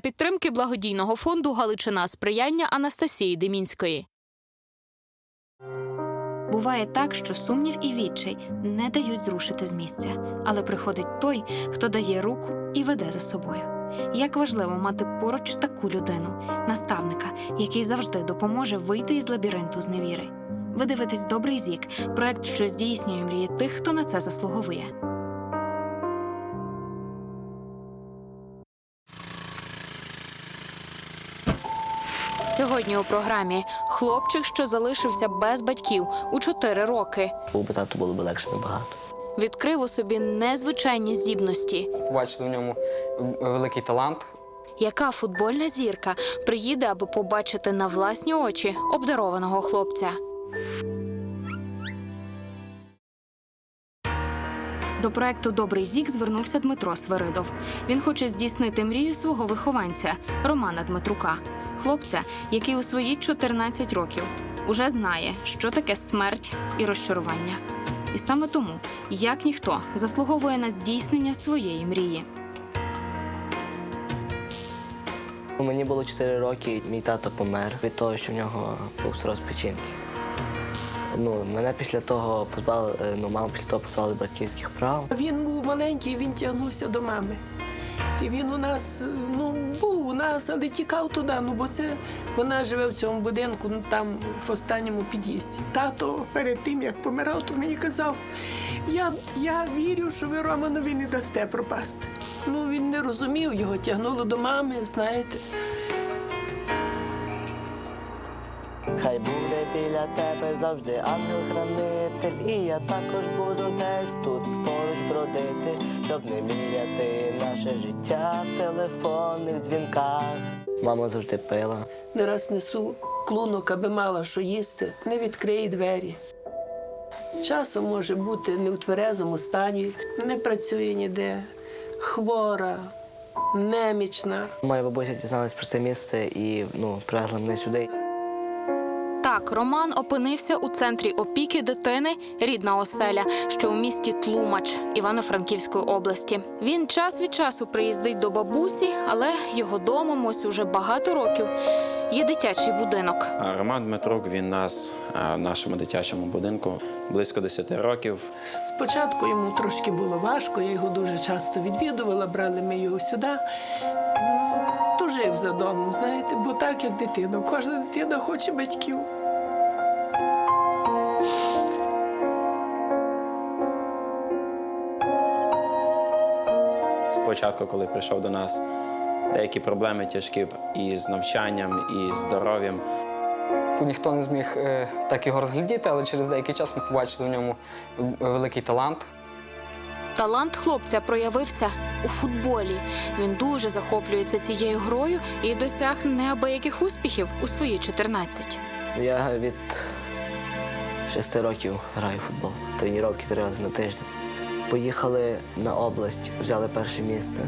підтримки благодійного фонду Галичина сприяння Анастасії Демінської. Буває так, що сумнів і відчай не дають зрушити з місця, але приходить той, хто дає руку і веде за собою. Як важливо мати поруч таку людину, наставника, який завжди допоможе вийти із лабіринту зневіри. Ви дивитесь добрий зік, проект, що здійснює мрії тих, хто на це заслуговує. Сьогодні у програмі хлопчик, що залишився без батьків у 4 роки, Був би тату було б легше набагато. відкрив у собі незвичайні здібності. Побачили в ньому великий талант. Яка футбольна зірка приїде, аби побачити на власні очі обдарованого хлопця? До проекту Добрий зік звернувся Дмитро Свиридов. Він хоче здійснити мрію свого вихованця Романа Дмитрука, хлопця, який у свої 14 років уже знає, що таке смерть і розчарування. І саме тому, як ніхто, заслуговує на здійснення своєї мрії. Мені було 4 роки, мій тато помер від того, що в нього був сироз печінки. Ну, мене після того позбавили, е, ну, маму після того позбавили батьківських прав. Він був маленький, він тягнувся до мами. І він у нас, ну, був у тікав туди. Ну, бо це вона живе в цьому будинку, ну там в останньому під'їзді. Тато перед тим, як помирав, то мені казав, я, я вірю, що ви Романові не дасте пропасти. Ну, він не розумів, його тягнуло до мами, знаєте. Хай буде біля тебе завжди ангел-хранитель, і я також буду десь тут поруч бродити, щоб не міряти наше життя в телефонних дзвінках. Мама завжди пила. Не раз несу клунок, аби мала що їсти, не відкриє двері. Часом може бути не в тверезому стані, не працює ніде, хвора, немічна. Моя бабуся дізналась про це місце і ну, привезла мене сюди. Так, Роман опинився у центрі опіки дитини рідна оселя, що у місті Тлумач Івано-Франківської області. Він час від часу приїздить до бабусі, але його домом ось уже багато років є дитячий будинок. А Роман Дмитрук він нас в нашому дитячому будинку близько 10 років. Спочатку йому трошки було важко, я його дуже часто відвідувала, брали ми його сюди. Ну, Тужив за домом, знаєте, бо так як дитина. Кожна дитина хоче батьків. Спочатку, коли прийшов до нас, деякі проблеми тяжкі і з навчанням, і з здоров'ям. Ніхто не зміг е, так його розглядіти, але через деякий час ми побачили в ньому великий талант. Талант хлопця проявився у футболі. Він дуже захоплюється цією грою і досяг неабияких успіхів у свої 14. Я від 6 років граю в футбол. Тренування три рази на тиждень. Поїхали на область, взяли перше місце.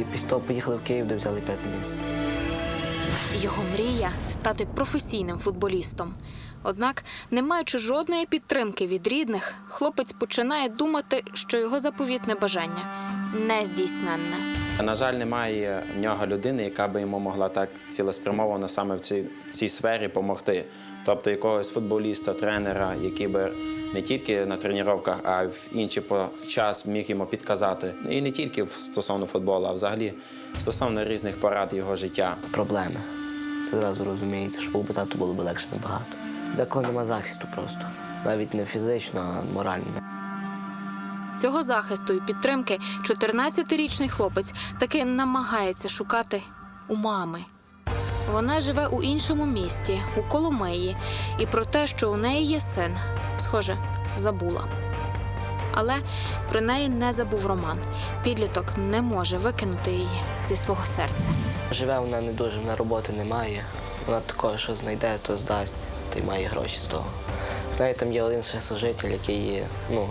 І після того поїхали в Київ, де взяли п'яте місце. Його мрія стати професійним футболістом. Однак, не маючи жодної підтримки від рідних, хлопець починає думати, що його заповітне бажання нездійсненне. На жаль, немає в нього людини, яка би йому могла так цілеспрямовано саме в цій, цій сфері допомогти. Тобто якогось футболіста, тренера, який би не тільки на тренуваннях, а й в інший по- час міг йому підказати. І не тільки стосовно футболу, а взагалі стосовно різних порад його життя. Проблеми. Це зразу розуміється, що би було б легше набагато. Деколи нема захисту просто. Навіть не фізично, а морально. Цього захисту і підтримки 14-річний хлопець таки намагається шукати у мами. Вона живе у іншому місті, у Коломиї, і про те, що у неї є син, схоже, забула. Але про неї не забув Роман. Підліток не може викинути її зі свого серця. Живе вона не дуже, вона роботи немає. Вона такого, що знайде, то здасть, та й має гроші з того. Знаю, там є один служитель, який ну,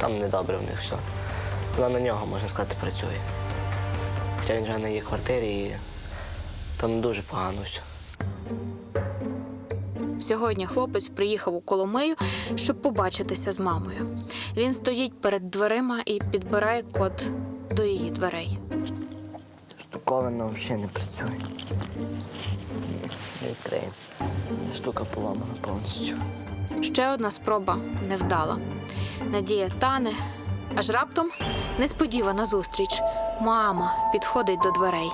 там недобре в них все. Вона на нього, можна сказати, працює. Хоча він вже на її квартирі і там дуже погано все. Сьогодні хлопець приїхав у Коломию, щоб побачитися з мамою. Він стоїть перед дверима і підбирає код до її дверей. Ковина взагалі не працює. Не відкриємо. Ця штука поламана повністю. Ще одна спроба невдала. Надія тане, аж раптом несподівана зустріч. Мама підходить до дверей.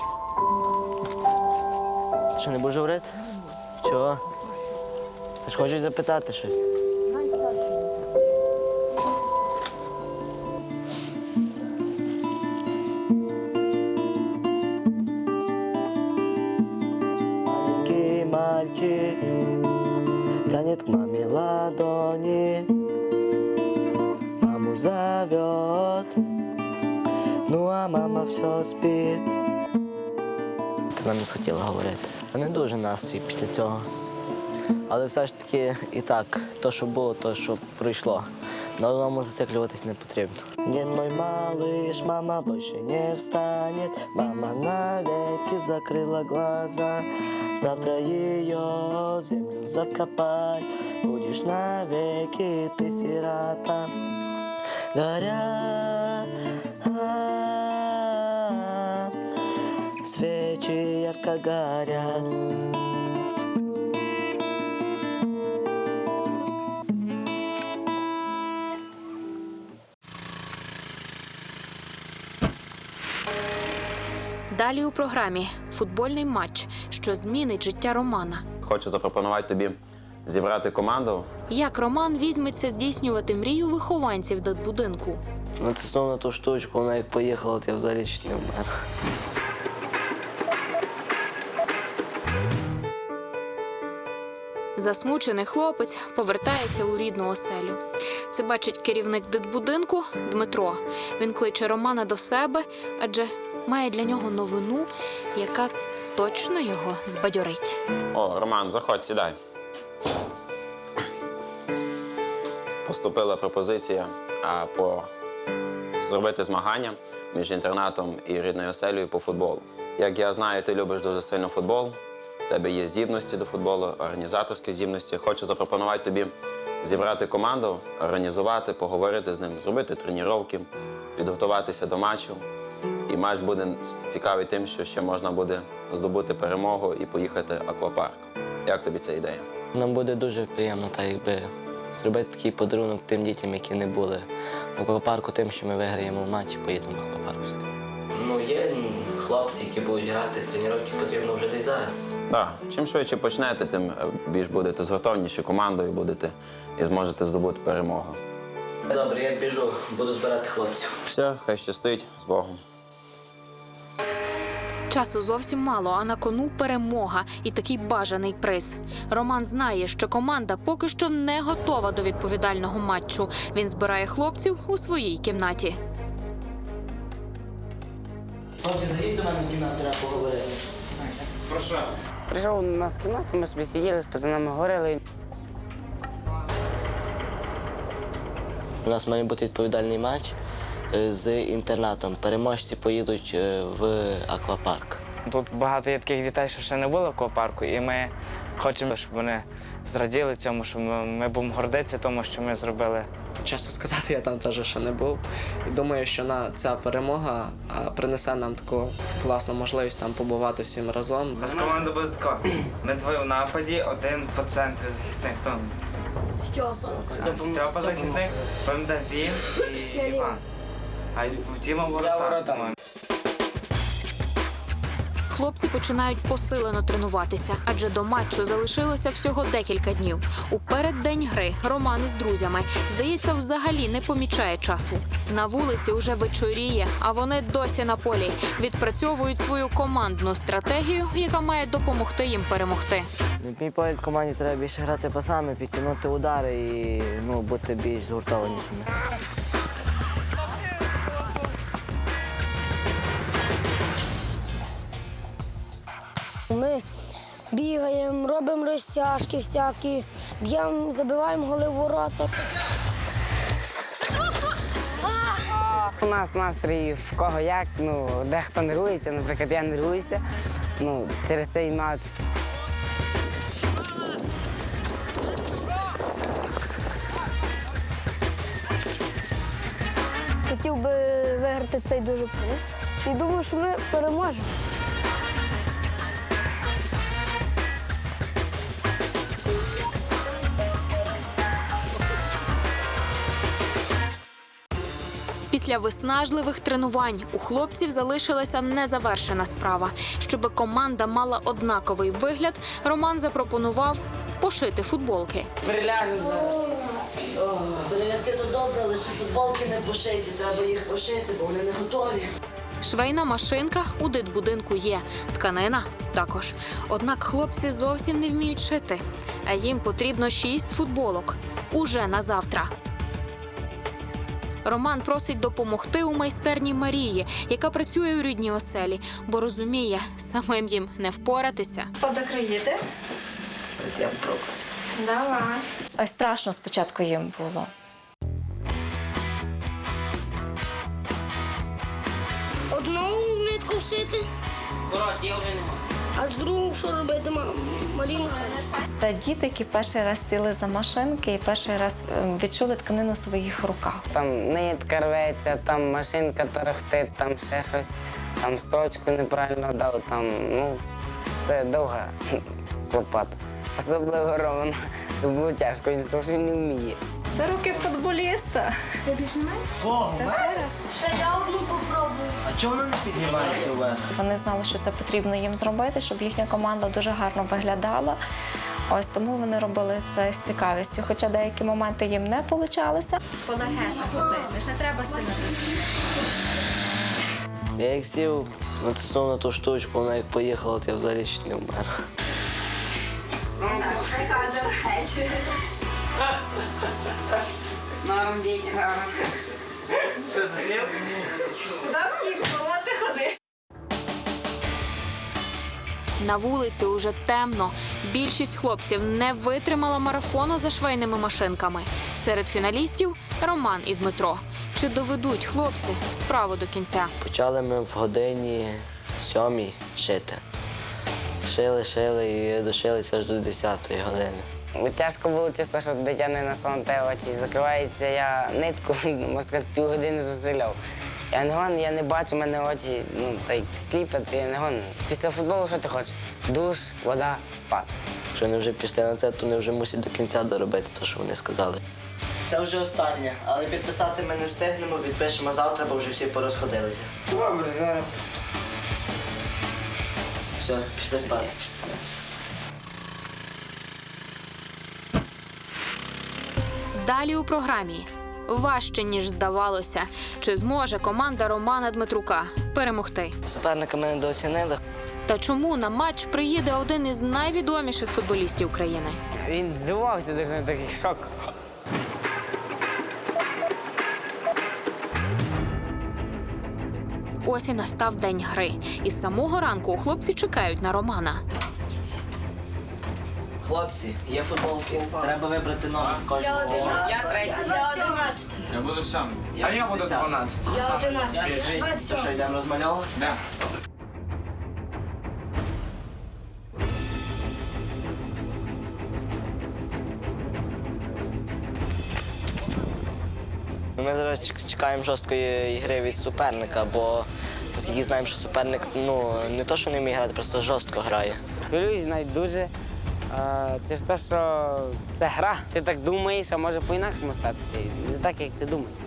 Ти що, не будеш говорити? Чого? Ти ж хочеш запитати щось? А не дуже настрій після цього. Але все ж таки і так, то, що було, то, що пройшло. На одному зациклюватись не потрібно. День мой малыш, мама больше не встанет. Мама навеки закрыла глаза. Завтра ее в землю закопай. Будешь навеки ты сирота. Горят свечи ярко горят. Далі у програмі футбольний матч, що змінить життя Романа. Хочу запропонувати тобі зібрати команду. Як Роман візьметься здійснювати мрію вихованців дитбудинку? Натиснув на ту штучку, вона як поїхала, то я взагалі чуть не вмер. Засмучений хлопець повертається у рідну оселю. Це бачить керівник дитбудинку Дмитро. Він кличе Романа до себе, адже має для нього новину, яка точно його збадьорить. О, Роман, заходь, сідай. Поступила пропозиція а, по зробити змагання між інтернатом і рідною оселею по футболу. Як я знаю, ти любиш дуже сильно футбол, в тебе є здібності до футболу, організаторські здібності. Хочу запропонувати тобі зібрати команду, організувати, поговорити з ним, зробити тренування, підготуватися до матчу. І матч буде цікавий тим, що ще можна буде здобути перемогу і поїхати в аквапарк. Як тобі ця ідея? Нам буде дуже приємно, так якби зробити такий подарунок тим дітям, які не були в аквапарку, тим, що ми виграємо в матчі, поїдемо в аквапарк. Ну, є хлопці, які будуть грати, тренування потрібно вже десь зараз. Так, чим швидше почнете, тим е, більш будете згуртовніші командою будете і зможете здобути перемогу. Добре, я біжу, буду збирати хлопців. Все, хай щастить з Богом. Часу зовсім мало, а на кону перемога і такий бажаний приз. Роман знає, що команда поки що не готова до відповідального матчу. Він збирає хлопців у своїй кімнаті. Хлопці, зайдіть до мене в кімнату, треба поговорити. Прийшов у нас в кімнату, ми собі сиділи, з пацанами говорили. У нас має бути відповідальний матч е, з інтернатом. Переможці поїдуть е, в аквапарк. Тут багато є таких дітей, що ще не було в аквапарку, і ми хочемо, щоб вони зраділи цьому, щоб ми, ми будемо гордитися тому, що ми зробили. Чесно сказати, я там теж ще не був. І думаю, що на ця перемога а, принесе нам таку класну можливість там побувати всім разом. У нас команда буде така. Ми двоє в нападі, один по центрі захисник. Хто? Стьопа. Стьопа захисник, ПМД він і Іван. А Діма ворота. Хлопці починають посилено тренуватися, адже до матчу залишилося всього декілька днів. У переддень гри Роман із друзями, здається, взагалі не помічає часу. На вулиці уже вечоріє, а вони досі на полі відпрацьовують свою командну стратегію, яка має допомогти їм перемогти. Мій погляд команді треба більше грати пасами, підтягнути удари і ну, бути більш згуртованішими. Бігаємо, робимо розтяжки всякі, б'ємо, забиваємо голи в ворота. У нас настрій в кого як, ну, дехто нервується, наприклад, я нервуюся ну, через цей матч. Хотів би виграти цей дуже приз. І думаю, що ми переможемо. Після виснажливих тренувань у хлопців залишилася незавершена справа. Щоб команда мала однаковий вигляд, Роман запропонував пошити футболки. Перелягти то добре, лише футболки не пошиті, треба їх пошити, бо вони не готові. Швейна машинка у дитбудинку є, тканина також. Однак хлопці зовсім не вміють шити, а їм потрібно шість футболок уже на завтра. Роман просить допомогти у майстерні Марії, яка працює у рідній оселі, бо розуміє, самим їм не впоратися. Подокриєте? Я попробую. Давай. Ой, страшно спочатку їм було. Одну нитку вшити. А з другу що робити, Маріна? Це діти, які перший раз сіли за машинки і перший раз е, відчули тканину в своїх руках. Там нитка рветься, там машинка торохтить, там ще щось, там строчку неправильно дав, там, ну, це довга лопата. Особливо Роман. Це було тяжко, він сказав, що він не вміє. Це руки футболіста. А чого воно не піднімається вверх? Вони знали, що це потрібно їм зробити, щоб їхня команда дуже гарно виглядала. Ось тому вони робили це з цікавістю. Хоча деякі моменти їм не получалося. Полегесенько тиснеш, не треба сильно Я як сів, натиснув на ту штучку, вона як поїхала, то я взагалі чуть не вмер. На вулиці уже темно. Більшість хлопців не витримала марафону за швейними машинками. Серед фіналістів Роман і Дмитро. Чи доведуть хлопці справу до кінця? Почали ми в годині сьомій шити. Шили, шили і дошилися аж до 10-ї години. Тяжко було чисто, що дитя не на сон те очі закривається. Я нитку, можна сказати, півгодини застріляв. Я не гон, я не бачу, в мене очі ну, так сліпять, я не гон. Після футболу що ти хочеш? Душ, вода, спати. Якщо вони вже пішли на це, то вони вже мусять до кінця доробити те, що вони сказали. Це вже останнє, але підписати ми не встигнемо, підпишемо завтра, бо вже всі порозходилися. Добре, зараз. Все, пішли спати. Далі у програмі важче ніж здавалося. Чи зможе команда Романа Дмитрука перемогти? Суперника ми недооцінили. Та чому на матч приїде один із найвідоміших футболістів України? Він здивувався дуже на такий шок. Ось і настав день гри. І з самого ранку хлопці чекають на Романа. Хлопці, є футболки. Треба вибрати номер кожного. Я буду сам. А я буду 12. Я 11. То що, йдемо розмальовувати? Да. Ми зараз чекаємо жорсткої гри від суперника, бо оскільки знаємо, що суперник ну не то, що не вміє грати, просто жорстко грає. Хвилююсь навіть дуже. А, через те, що це гра. Ти так думаєш, а може по-інакшому стати. Не так, як ти думаєш.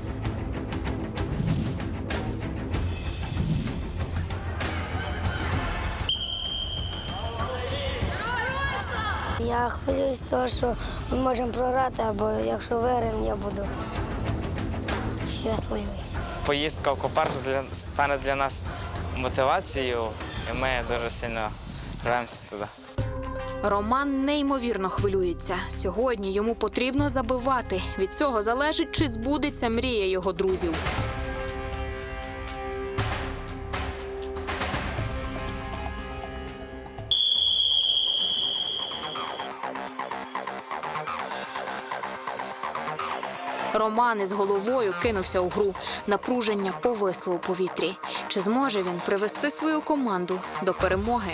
Я хвилююсь того, що ми можемо програти, або якщо виграємо, я буду щасливий. Поїздка в Копарк стане для нас мотивацією, і ми дуже сильно граємося туди. Роман неймовірно хвилюється. Сьогодні йому потрібно забивати. Від цього залежить, чи збудеться мрія його друзів. Роман із головою кинувся у гру. Напруження повисло у повітрі. Чи зможе він привести свою команду до перемоги?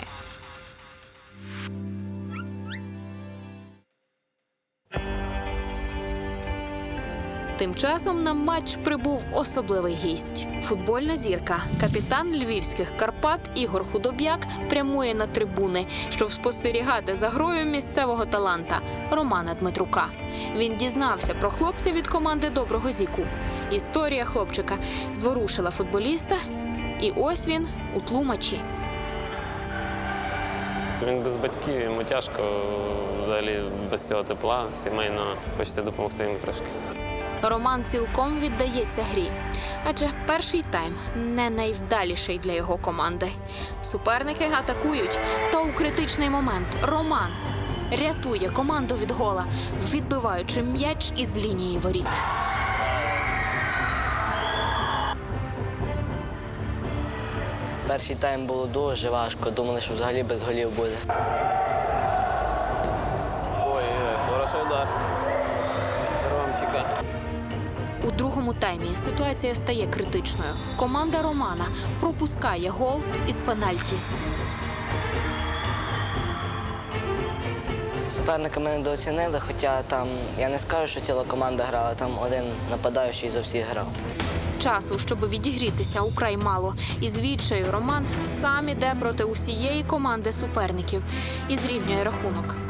Тим часом на матч прибув особливий гість. Футбольна зірка, капітан львівських Карпат Ігор Худоб'як прямує на трибуни, щоб спостерігати за грою місцевого таланта Романа Дмитрука. Він дізнався про хлопця від команди Доброго Зіку. Історія хлопчика зворушила футболіста, і ось він у тлумачі. Він без батьків, йому тяжко взагалі без цього тепла сімейного. Хочеться допомогти їм трошки. Роман цілком віддається грі, адже перший тайм не найвдаліший для його команди. Суперники атакують, та у критичний момент Роман рятує команду від гола, відбиваючи м'яч із лінії воріт. Перший тайм було дуже важко, думали, що взагалі без голів буде. Ой, хороший удар. Другому таймі ситуація стає критичною. Команда Романа пропускає гол із пенальті. Суперники мене недооцінили, хоча там я не скажу, що ціла команда грала, там один нападаючий за всіх грав. Часу, щоб відігрітися, украй мало. І з відчаю Роман сам іде проти усієї команди суперників і зрівнює рахунок.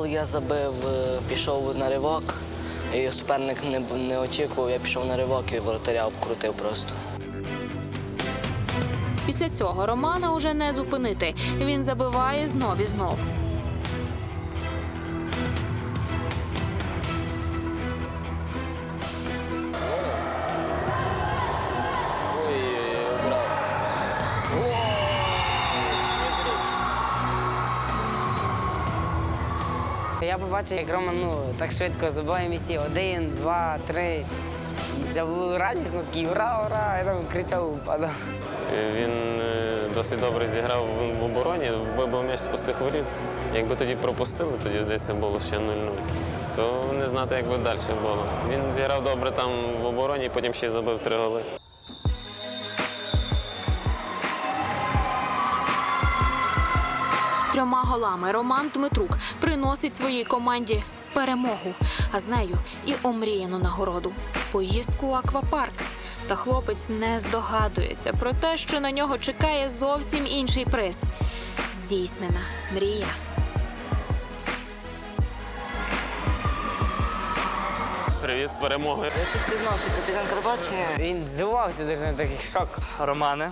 Гол я забив, е, пішов на ривок, і суперник не, не очікував, я пішов на ривок і воротаря обкрутив просто. Після цього Романа уже не зупинити. Він забиває знов і знов. Побачив, як Роман ну, так швидко забиває місці. Один, два, три. І це було радісно, такий ура, ура! Я там кричав, падав. Він е, досить добре зіграв в обороні, вибив м'яч з пустих воріт. Якби тоді пропустили, тоді, здається, було ще 0-0. То не знати, як би далі було. Він зіграв добре там в обороні, потім ще й забив три голи. Трьома голами Роман Дмитрук приносить своїй команді перемогу, а з нею і омріяну нагороду поїздку у аквапарк. Та хлопець не здогадується про те, що на нього чекає зовсім інший приз здійснена мрія. Привіт з перемогою. Я щось пізнався, капітан Карпат чи ні? Він здивувався дуже на такий шок. Романе,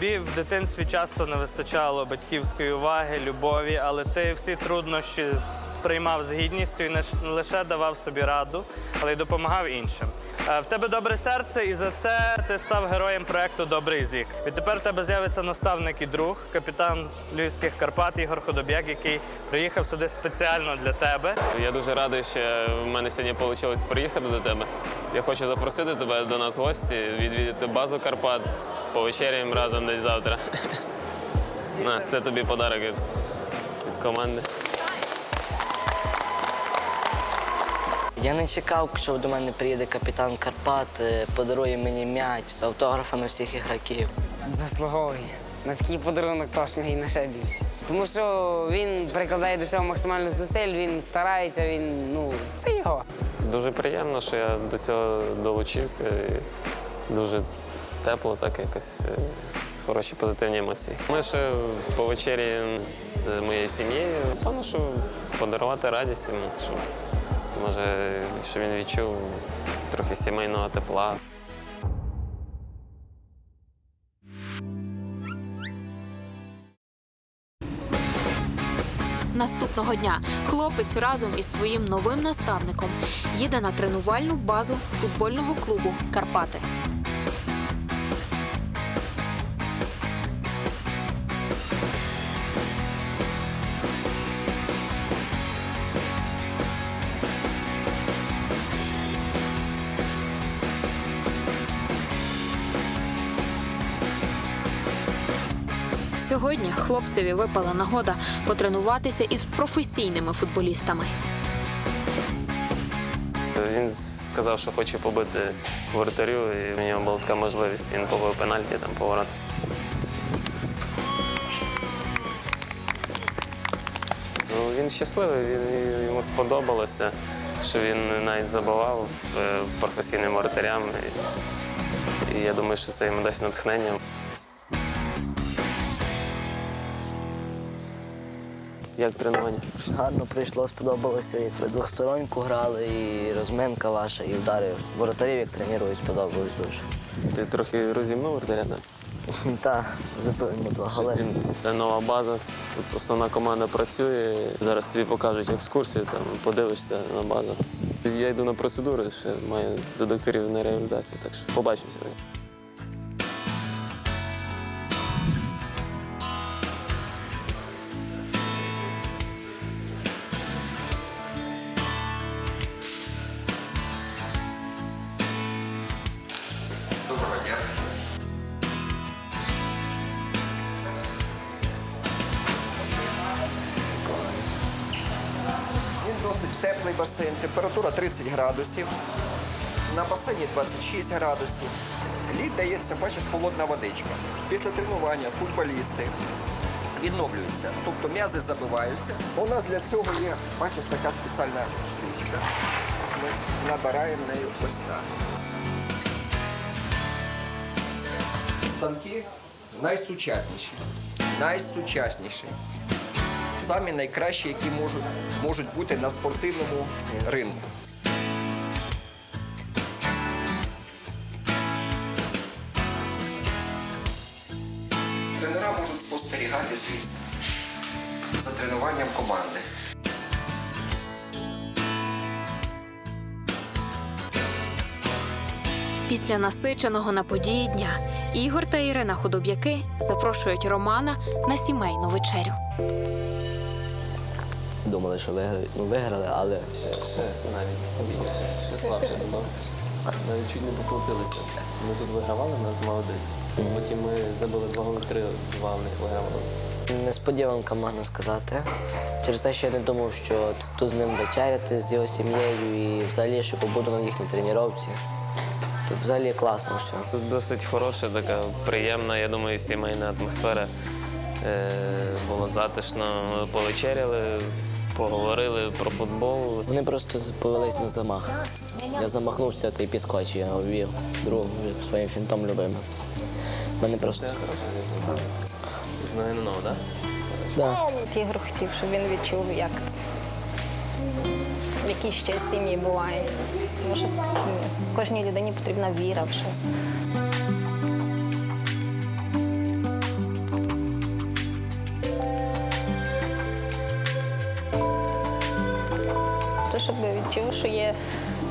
тобі в дитинстві часто не вистачало батьківської уваги, любові, але ти всі труднощі сприймав з гідністю і не лише давав собі раду, але й допомагав іншим. Е, В тебе добре серце, і за це ти став героєм проекту Добрий зік. Відтепер в тебе з'явиться наставник і друг, капітан Львівських Карпат Ігор Ходоб'як, який приїхав сюди спеціально для тебе. Я дуже радий, що в мене сьогодні вийшло приїхати до тебе. Я хочу запросити тебе до нас в гості, відвідати базу Карпат, повечеряємо разом десь завтра. На, це тобі подарок від, від команди. Я не чекав, що до мене приїде капітан Карпат, е, подарує мені м'яч з автографами всіх ігроків. Заслуговує. На такий подарунок точно і на ще більше. Тому що він прикладає до цього максимально зусиль, він старається, він ну це його. Дуже приємно, що я до цього долучився. І дуже тепло, так якось е, хороші позитивні емоції. Ми ще повечеряємо з моєю сім'єю. Певно, що подарувати радість йому, що може, щоб він відчув трохи сімейного тепла. Наступного дня хлопець разом із своїм новим наставником їде на тренувальну базу футбольного клубу Карпати. Сьогодні хлопцеві випала нагода потренуватися із професійними футболістами. Він сказав, що хоче побити воротарю, і в нього була така можливість. Він побив пенальті там поворот. Ну, він щасливий, він, йому сподобалося, що він навіть забивав е, професійним воротарям. І, я думаю, що це йому дасть натхнення. Як тренування? Гарно прийшло, сподобалося, як ви двохсторонку грали, і розминка ваша, і удари воротарів, як тренують, сподобалось дуже. Ти трохи розімнув вратаря, так? Та, забили ми два голи. Це нова база. Тут основна команда працює. Зараз тобі покажуть екскурсію, там подивишся на базу. Я йду на процедури, ще маю до докторів на реабілітацію, так що побачимося. Він досить теплий басейн, температура 30 градусів. На басейні 26 градусів. Лід дається, бачиш, холодна водичка. Після тренування футболісти відновлюються, тобто м'язи забиваються. У нас для цього є, бачиш, така спеціальна штучка. Ми набираємо нею ось так. Станки найсучасніші. Найсучасніші. Самі найкращі, які можуть, можуть бути на спортивному ринку. Тренера можуть спостерігати звідси за тренуванням команди. Після насиченого на події дня Ігор та Ірина Худоб'яки запрошують Романа на сімейну вечерю. Думали, що виграли, ну, виграли, але Ще, ще навіть більше, ще слабше додав. Навіть чуть не поплатилися. Ми тут вигравали, нас 2-1. Потім ми забили два голи, три, два в них вигравали. несподіванка, можна сказати. Через те, що я не думав, що тут з ним вечеряти з його сім'єю і взагалі, що побуду на їхній тренуванні. Тут взагалі класно все. Тут досить хороша, така приємна, я думаю, сімейна атмосфера. Е, було затишно, ми повечеряли, поговорили про футбол. Вони просто повелись на замах. Я замахнувся цей підскоч, я ввів другу своїм фінтом любимим. Мене просто. Знаю, так? Да. Ігор хотів, щоб він відчув, як це. Які ще сім'ї бувають. Тому що кожній людині потрібна віра в щось.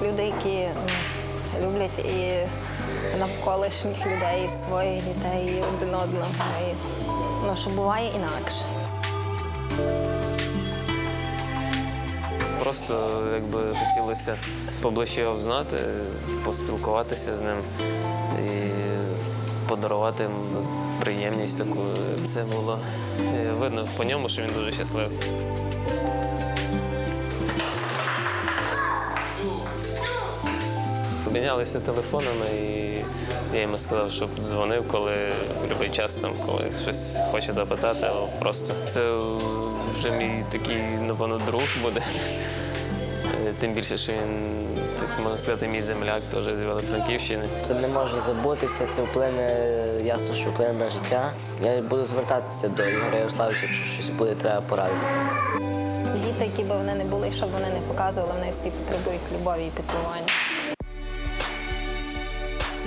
Люди, які люблять і навколишніх людей, і своїх дітей, і один одного. І, ну, що буває інакше. Просто якби хотілося поближче його знати, поспілкуватися з ним і подарувати йому приємність таку. Це було е, видно по ньому, що він дуже щасливий. Обмінялися телефонами, і я йому сказав, щоб дзвонив, коли в будь-який час там, коли щось хоче запитати, або просто це вже мій такий, напевно, друг буде. Тим більше, що він, так можна сказати, мій земляк теж з Івано-Франківщини. Це не може забутися, це вплине, ясно, що вплине на життя. Я буду звертатися до Ігоря Ярославовича, якщо щось буде, треба порадити. Діти, які би вони не були, щоб вони не показували, вони всі потребують любові і піклування.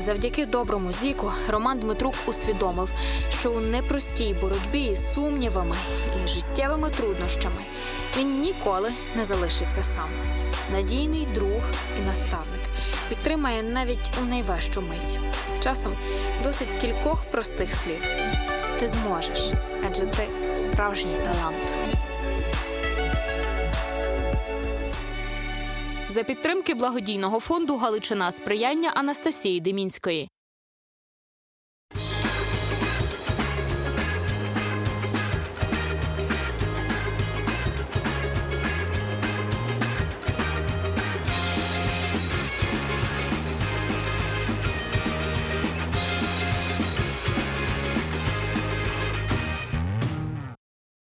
Завдяки доброму зіку Роман Дмитрук усвідомив, що у непростій боротьбі із сумнівами і життєвими труднощами він ніколи не залишиться сам. Надійний друг і наставник підтримає навіть у найважчу мить. Часом досить кількох простих слів. Ти зможеш, адже ти справжній талант. За підтримки благодійного фонду Галичина сприяння Анастасії Демінської.